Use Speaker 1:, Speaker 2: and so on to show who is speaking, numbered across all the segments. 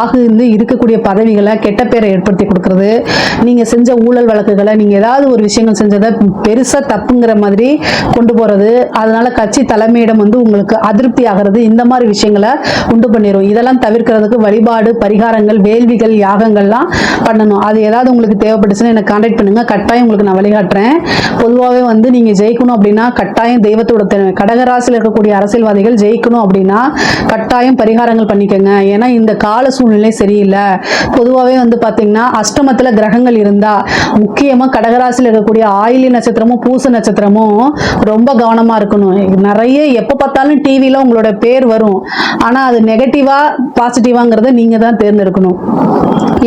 Speaker 1: ஆகு இருந்து இருக்கக்கூடிய பதவிகளை கெட்ட பேரை ஏற்படுத்தி கொடுக்கறது. நீங்கள் செஞ்ச ஊழல் வழக்குகளை நீங்கள் ஏதாவது ஒரு விஷயங்கள் செஞ்சதை பெருசாக தப்புங்கிற மாதிரி கொண்டு போகிறது அதனால கட்சி தலைமையிடம் வந்து உங்களுக்கு அதிருப்தி ஆகிறது. இந்த மாதிரி விஷயங்களை உண்டு பண்ணிடும் இதெல்லாம் தவிர்க்கிறதுக்கு வழிபாடு பரிகாரங்கள் வேள்விகள் யாகங்கள்லாம் பண்ணணும். அது ஏதாவது உங்களுக்கு தேவைப்பட்டுச்சுன்னா எனக்கு கான்டாக்ட் பண்ணுங்க. கட்டாயம் உங்களுக்கு நான் வழிகாட்டுறேன். பொதுவாகவே வந்து நீங்கள் ஜெயிக்கணும் அப்படின்னா கட்டாயம் தெய்வத்தோட திறமை கடகராசியில் இருக்கக்கூடிய அரசியல்வாதிகள் ஜெயிக்கணும் அப்படின்னா கட்டாயம் பரிகாரங்கள் பண்ணிக்கோங்க. ஏன்னா இந்த கால சூழ்நிலை சரியில்லை. பொதுவாகவே வந்து பார்த்தீங்கன்னா அஷ்டமத்தில் கிரகங்கள் இருந்தால் முக்கியமாக கடகராசியில் இருக்கக்கூடிய ஆயிலி நட்சத்திரமும் பூச நட்சத்திரமும் ரொம்ப கவனமாக இருக்கணும். நிறைய எப்போ பார்த்தாலும் டிவியில் உங்களோட பேர் வரும். ஆனால் அது நெகட்டிவாக பாசிட்டிவாங்கிறத நீங்கள் தான் தேர்ந்தெடுக்கணும்.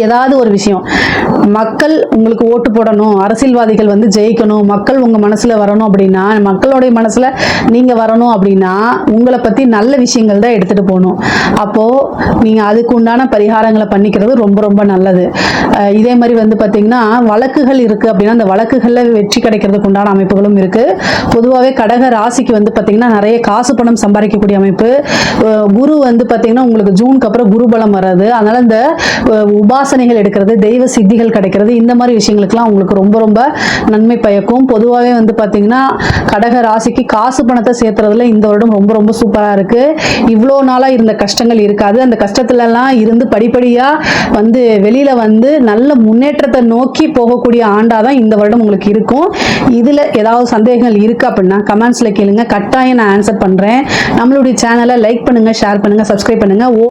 Speaker 1: ஏதாவது ஒரு விஷயம். மக்கள் உங்களுக்கு ஓட்டு போடணும். அரசியல்வாதிகள் வந்து ஜெயிக்கணும். மக்கள் உங்கள் மனசில் வரணும் அப்படின்னா மக்களுடைய மனசில் நீங்கள் வரணும் அப்படின்னா உங்களை பற்றி நல்ல விஷயங்கள் தான் எடுத்துகிட்டு போகணும். அப்போது நீங்கள் அதுக்கு உண்டான பரிகாரங்களை பண்ணிக்கிறது ரொம்ப ரொம்ப நல்லது. இதே மாதிரி வந்து பார்த்திங்கன்னா வழக்குகள் இருக்குது அப்படின்னா அந்த வழக்குகளில் வெற்றி கிடைக்கிறதுக்கு உண்டான அமைப்புகளும் இருக்குது பொதுவாகவே கடக ராசிக்கு வந்து பார்த்திங்கன்னா நிறைய காசு பணம் சம்பாதிக்கக்கூடிய அமைப்பு. குரு வந்து பார்த்திங்கன்னா உங்களுக்கு ஜூனுக்கு அப்புறம் குரு பலம் வர்றது அதனால் இந்த உபாசனைகள் எடுக்கிறது தெய்வ சித்திகள் கிடைக்கிறது இந்த மாதிரி விஷயங்களுக்குலாம் உங்களுக்கு ரொம்ப ரொம்ப நன்மை பயக்கும். பொதுவாகவே வந்து பார்த்திங்கன்னா கடக ராசிக்கு காசு பணத்தை சேர்த்துறதுல இந்த வருடம் ரொம்ப ரொம்ப சூப்பராக இருக்குது இவ்வளோ நாளாக இருந்த கஷ்டங்கள் இருக்காது. அந்த கஷ்டத்துலலாம் இருந்து படிப்படியாக வந்து வெளியில் வந்து நல்ல முன்னேற்றத்தை நோக்கி போகக்கூடிய ஆண்டாக தான் இந்த வருடம் உங்களுக்கு இருக்கும். இதில் ஏதாவது சந்தேகங்கள் இருக்குது அப்படின்னா கமெண்ட்ஸில் கேளுங்க. கட்டாயம் நான் ஆன்சர் பண்ணுறேன் நம்மளுடைய சேனலை லைக் பண்ணுங்கள் ஷேர் பண்ணுங்கள் சப்ஸ்கிரைப் பண்ணுங்கள் ஓ